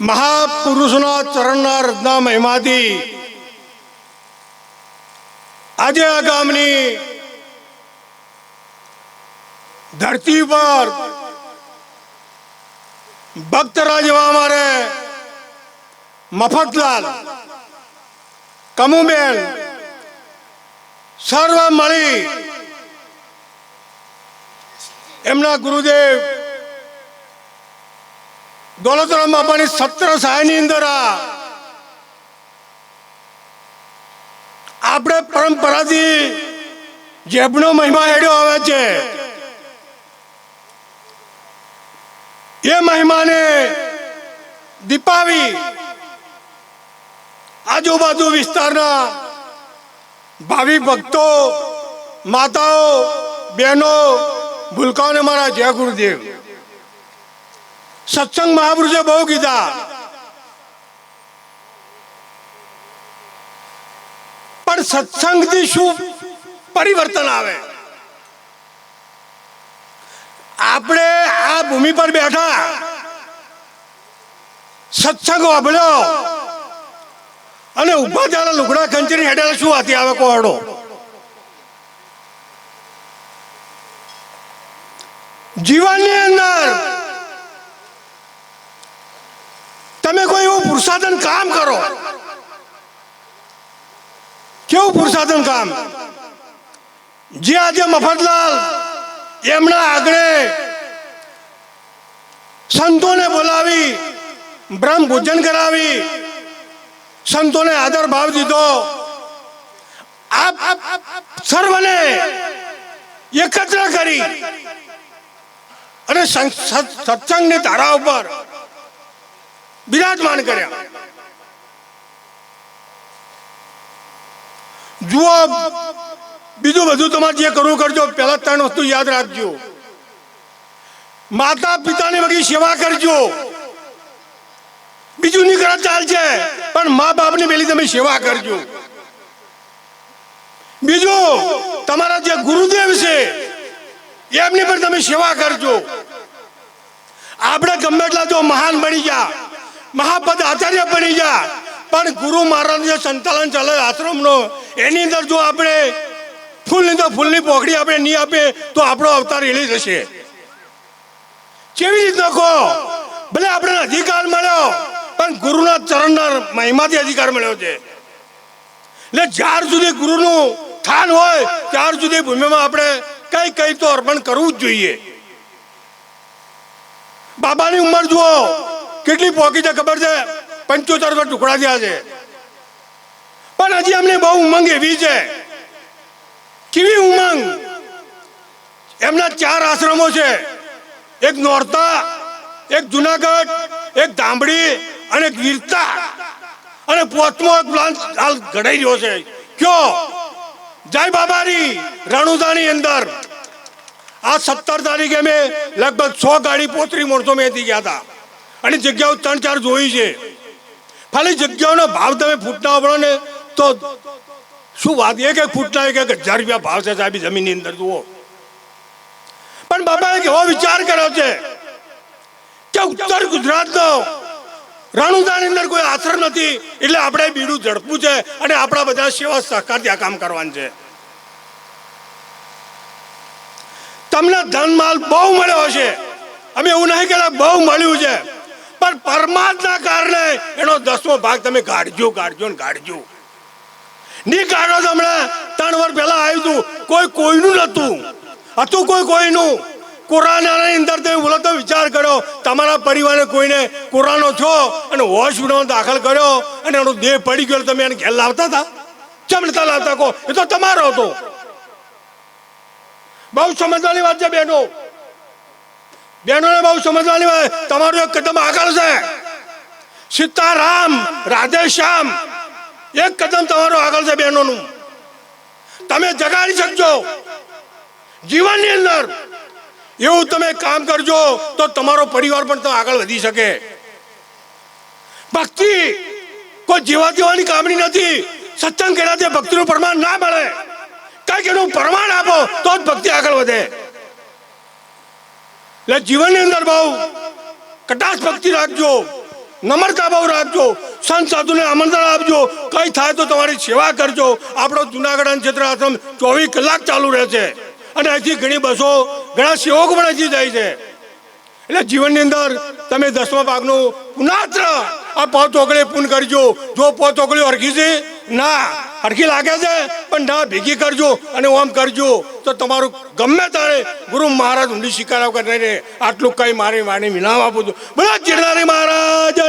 મહાપુરુષના ચરણના રત્ના મહિમાથી આજે આ ગામની ધરતી પર ભક્તરાજ એવા અમારે મફતલાલ, કમુબેન સર્વ મળી એમના ગુરુદેવ દોલતરામ બાપાની સત્ર સહાયની અંદર આપણે પરંપરાથી જેબનો મહિમા હેડ્યો આવે છે. એ મહિમાને દીપાવી આજુબાજુ વિસ્તારના ભાવિ ભક્તો, માતાઓ, બહેનો, ભૂલકાઓને મારા જય ગુરુદેવ. સત્સંગ મહાપુરુષે બહુ કીધા. પણ સત્સંગથી શું પરિવર્તન આવે? આપણે આ ભૂમિ પર બેઠા. સત્સંગ વાપર્યો અને ઊભા ત્યારે લુગડા ખંચરી હેડેલા શું હતી આવે કોહડો? જીવનની અંદર તમે કોઈ કામ કરો. કેવું પુરુષાર્થન કામ? જે આજે મફતલાલ, એમના આગળ સંતોને બોલાવી, બ્રહ્મ ભોજન કરાવી, સંતોને આદર ભાવ દીધો, આપ સર્વને એકત્ર કરી અને સત્સંગની ધારા ઉપર બિરાજમાન કર્યા. જુઓ, બીજું બધું તમારે જે કરવું કરજો, પહેલા ત્રણ વસ્તુ યાદ રાખજો. માતા પિતાની બધી સેવા કરજો. બીજું નહીં ચાલશે. પણ મા બાપની પેલી તમે સેવા કરજો. બીજું, તમારા જે ગુરુદેવ છે, એમની પણ તમે સેવા કરજો. આપણે ગમે એટલા જો મહાન બની જા મહાપદ આચાર્ય બની ગયા. પણ ગુરુ મહારાજ જે સંચાલન ચાલે આશ્રમનો, એની અંદર જો આપણે ફૂલની તો ફૂલની પોખડી આપણે નહીં આપે તો આપણો અવતાર એળી જશે કેવી રીતના કહો? ભલે આપણે અધિકાર મળ્યો, પણ ગુરુના ચરણના મહિમાથી અધિકાર મળ્યો છે. એટલે જ્યાર સુધી ગુરુનું સ્થાન હોય, ત્યાર સુધી ભૂમિમાં આપણે કઈ કઈ તો અર્પણ કરવું જ જોઈએ. બાબાની ઉંમર જુઓ કેટલી પોકી છે ખબર છે? પંચોતેર તો ટુકડા થયા છે. પણ હજી અમને બહુ ઉમંગ એવી છે. કેવી ઉમંગ? એમના ચાર આશ્રમો છે. એક નોરતા, એક જુનાગઢ, એક ધામડી અને એક વીરતા. અને પોતમો એક પ્લાન હાલ ઘડાઈ રહ્યો છે. કયો? જય બાબારી, રણુદાની અંદર. આ સત્તર તારીખે મેં લગભગ સો ગાડી પોતરી મોરસો મેં ગયા હતા. અને જગ્યાઓ ત્રણ ચાર જોઈ છે. ખાલી જગ્યાઓનો ભાવ તમે ફૂટના પડો ને તો શું વાત? એક એક ફૂટના એક એક હજાર રૂપિયા ભાવ છે સાહેબ જમીનની અંદર જુઓ. પણ બાબાએ એવો વિચાર કર્યો છે કે ઉત્તર ગુજરાતનો રણુદાની અંદર કોઈ આશ્રમ નથી, એટલે આપણે બીડું ઝડપવું છે અને આપણા બધા સેવા સહકારથી આ કામ કરવાનું છે. તમને ધનમાલ બહુ મળ્યો હશે. અમે એવું નહીં કહેતા બહુ મળ્યું છે. પણ પરમાત્મા કારણે એનો દસમો ભાગ તમે ગાડજો ગાડજો ને ગાડજો નહીં કાઢો તો હમણાં ત્રણ વર્ષ પહેલા આવ્યું હતું કોઈ કોઈનું નહોતું. હતું કોઈ કોઈનું. કોરોનાની અંદર તમે બોલો તો વિચાર કર્યો તમારા પરિવારને કોઈને કોરોનો છો અને હોસ્પિટલમાં દાખલ કર્યો અને એનો દેહ પડી ગયો તમે એને ઘેર લાવતા હતા? ચમ નતા લાવતા કહો? એ તો તમારો હતો. બહુ સમજવાની વાત છે બહેનો બહેનોને બહુ સમજવાની હોય. તમારું એક કદમ આગળ છે. સીતારામ, રાધેશ્યામ, એક કદમ તમારો આગળ છે બહેનોનું તમે જગાડી શકજો. જીવનની અંદર એવું તમે કામ કરજો તો તમારો પરિવાર પણ આગળ વધી શકે. ભક્તિ કોઈ જીવા જીવાની કામની નથી. સત્સંગ કર્યાથી ભક્તિનું પ્રમાણ ના મળે. કંઈક એનું પ્રમાણ આપો તો જ ભક્તિ આગળ વધે. એટલે જીવનની અંદર બહુ કટાશ ભક્તિ રાખજો, નમ્રતા ભાવ રાખજો, સંત સાધુને આમંત્રણ આપજો. કંઈ થાય તો તમારી સેવા કરજો. આપણો જુનાગઢ ક્ષેત્ર આશ્રમ ચોવીસ કલાક ચાલુ રહે છે અને અહીંથી ઘણી બસો, ઘણા સેવકો પણ અહીંથી જાય છે. એટલે જીવનની અંદર તમે દસમા ભાગનું પુનાત્ર આ પાંચ ચોકડી પૂન કરજો. જો પાંચ ચોકડીઓ હરખી છે, ના. હરખી લાગે છે? પણ ના, ભેગી કરજો અને ઓમ કરજો. તો તમારું ગમે તારે ગુરુ મહારાજ ઊંડી શીખાડાવ કરીને આટલું કઈ મારી વાણી વિનામ આપું છું. બધા ચિરનારી મહારાજ